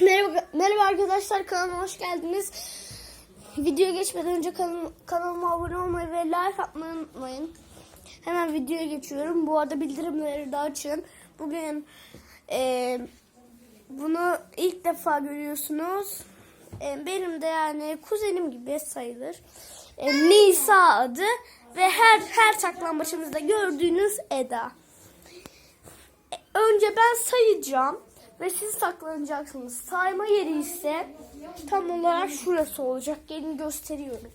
Merhaba, merhaba arkadaşlar kanalıma hoş geldiniz. Videoya geçmeden önce kanal, kanalıma abone olmayı ve like atmayı unutmayın. Hemen videoya geçiyorum. Bu arada bildirimleri de açın. Bugün e, bunu ilk defa görüyorsunuz. E, benim de yani kuzenim gibi sayılır. E, Nisa adı ve her her saklambaçımızda gördüğünüz Eda. Önce ben sayacağım ve siz saklanacaksınız. Sayma yeri ise tam olarak şurası olacak. Gelin gösteriyorum.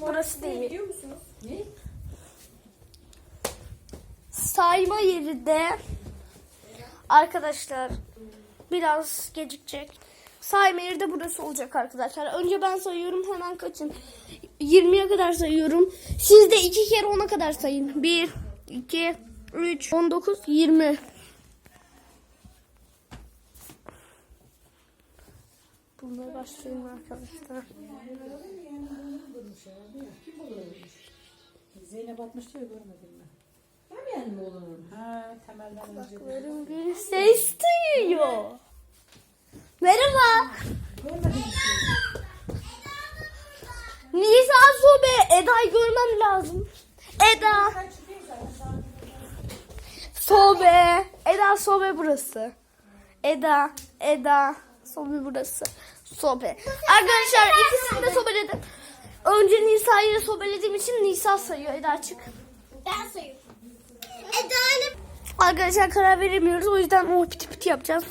Burası değil. Sayma yeri de arkadaşlar biraz gecikecek. Sayma yeri de burası olacak arkadaşlar. Önce ben sayıyorum hemen kaçın. 20'ye kadar sayıyorum. Siz de 2 kere 10'a kadar sayın. 1, 2, 3, 19, 20. Bunları başlayalım arkadaşlar. Zeynep atmış diyor görmedim ben. Ben yani mi oğlunun? Ha temelden önce. Bir ses duyuyor. Merhaba. Görmedim. Nisa Sobe. Eda'yı görmem lazım. Eda. Sobe. Eda Sobe burası. Eda. Eda. Sobe burası. Sobe. Arkadaşlar ikisini de sobeledim. Önce Nisa'yı sobelediğim için Nisa sayıyor. Eda çık. Ben sayıyorum. Eda ile Arkadaşlar karar veremiyoruz. O yüzden o piti piti yapacağız.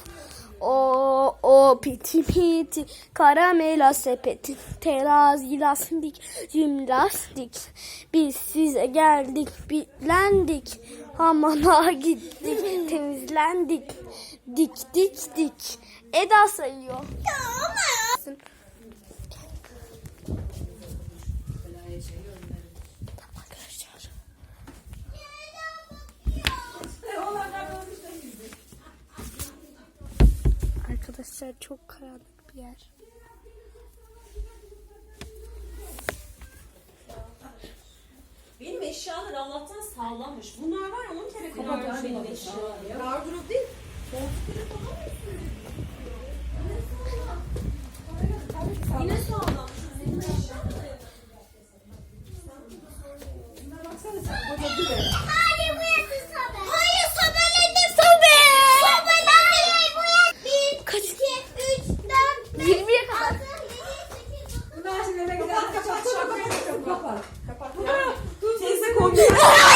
O o piti piti karamela sepeti terazi lastik jimnastik biz size geldik bilendik hamama gittik temizlendik. Dik dik dik. Eda sayıyor. Tamam arkadaşlar çok karanlık bir yer. Benim eşyalar Allah'tan sağlamış. Bunlar var ya 10 kere kadar şey değişiyor. Gardırop değil. Koltukları falan mı sağlam. Yine sağlam. Kapat kapat şapkayı kapat. Kapat. Teyze kombinasyon.